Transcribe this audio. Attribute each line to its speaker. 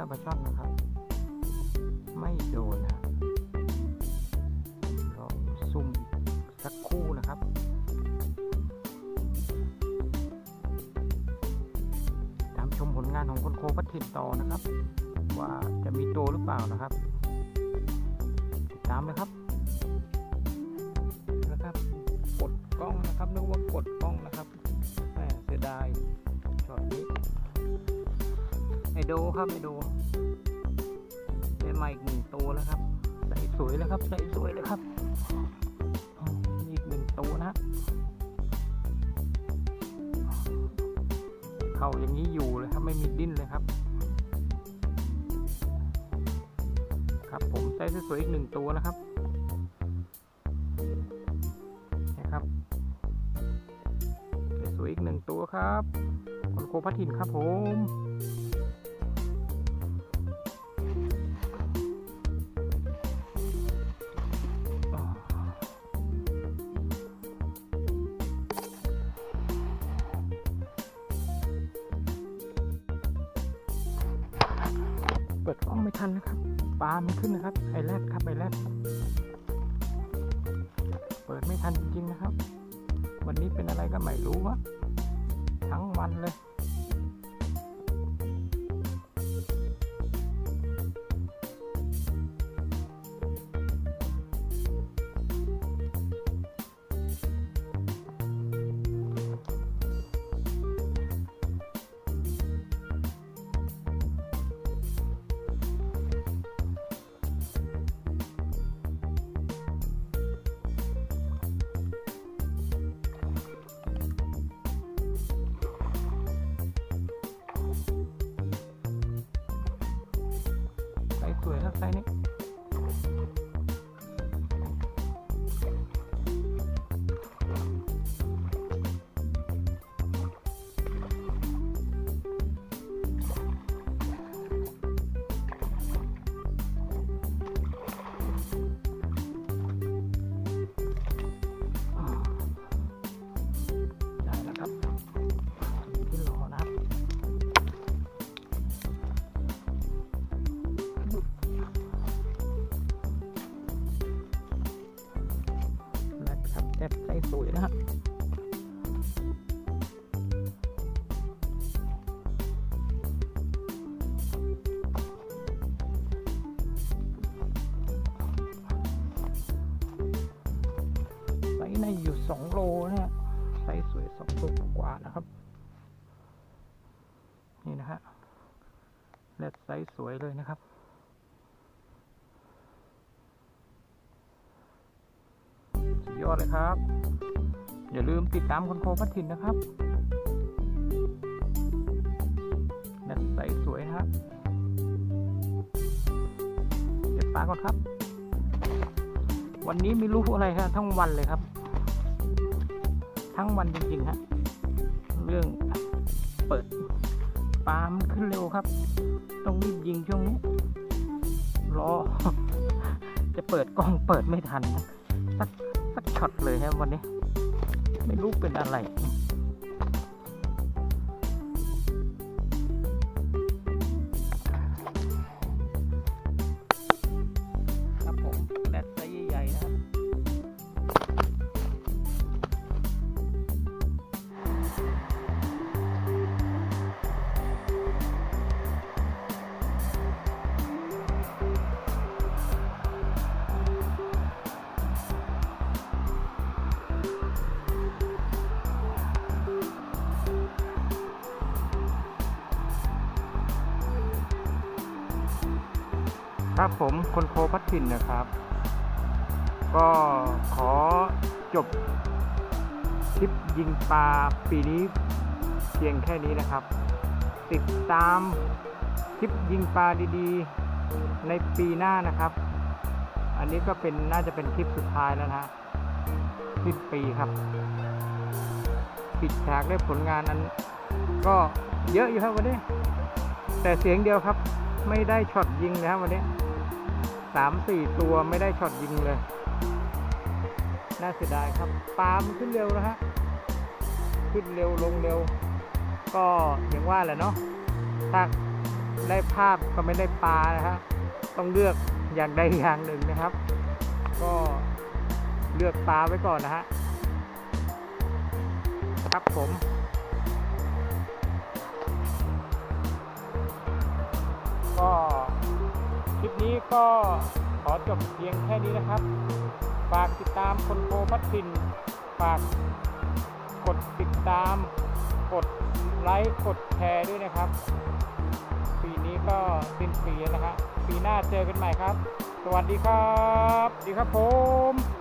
Speaker 1: ฮะปลาช่อนนะครับ ไม่โดนนะรอซุ่มสักคู่นะครับตามชมผลงานของคนโคพัฒถิ่นต่อนะครับ ว่าจะมีตัวหรือเปล่านะครับ ติดตามเลยครับนะครับ กดกล้องนะครับนึกว่ากดกล้องนะครับแหมเสียดายช็อตนี้ โดครับไอโดได้มาอีกหนึ่งตัวแล้วครับ ใส่สวยแล้วครับใส่สวยเลยครับอีกหนึ่งตัวนะ เข่าอย่างนี้อยู่เลยครับไม่มีดิ้นเลยครับ ครับผมใส่สวยอีกหนึ่งตัวนะครับนะครับสวยอีกหนึ่งตัวครับคนโคพัทินครับผม ปิดกล้องไม่ทันนะครับ ปลามันขึ้นนะครับ ไอแรดครับไอแรดเปิดไม่ทันจริงๆนะครับ วันนี้เป็นอะไรก็ไม่รู้วะทั้งวันเลย ส์สวยครับไซส์นี้ ใส่สวยนะฮะไซส์ในอยู่สองโลนะฮะไซส์สวยสองโลกว่านะครับ นี่นะฮะแรดไซส์สวยเลยนะครับ สุดยอดเลยครับ อย่าลืมติดตามคนโคพัทินนะครับนัดใสสวยนะครับเก็บปลาก่อนครับ วันนี้ไม่รู้อะไรครับทั้งวันเลยครับ ทั้งวันจริงๆฮะเรื่องเปิดปลามันขึ้นเร็วครับ ต้องรีบยิงช่วงนี้รอจะเปิดกล้องเปิดไม่ทันนะ สักช็อตเลยครับวันนี้ ไม่รู้เป็นอะไร ครับผมคนโคพัดถิ่นนะครับ ก็ขอจบคลิปยิงปลาปีนี้เพียงแค่นี้นะครับ ติดตามคลิปยิงปลาดีๆ ในปีหน้านะครับ อันนี้ก็เป็นน่าจะเป็นคลิปสุดท้ายแล้วนะฮะสิ้นปีครับ ปิดฉากด้วยผลงานอันก็เยอะอยู่ครับวันนี้ แต่เสียงเดียวครับ ไม่ได้ช็อตยิงนะครับวันนี้สามสี่ตัวไม่ได้ช็อตยิงเลย น่าเสียดายครับปลามขึ้นเร็วนะฮะ ขึ้นเร็วลงเร็ว ก็อย่างว่าแหละเนาะถ้าได้ภาพก็ไม่ได้ปลานะฮะ ต้องเลือกอย่างใดอย่างหนึ่งนะครับ ก็เลือกปลาไว้ก่อนนะฮะ ครับผม ก็คลิปนี้ก็ขอจบเพียงแค่นี้นะครับ ฝากติดตามคนโทพัดทินฝากกดติดตาม กดไลค์กดแชร์ด้วยนะครับ ปีนี้ก็สิ้นปีแล้วนะครับปีหน้าเจอกันใหม่ครับ สวัสดีครับสวัสดีครับผม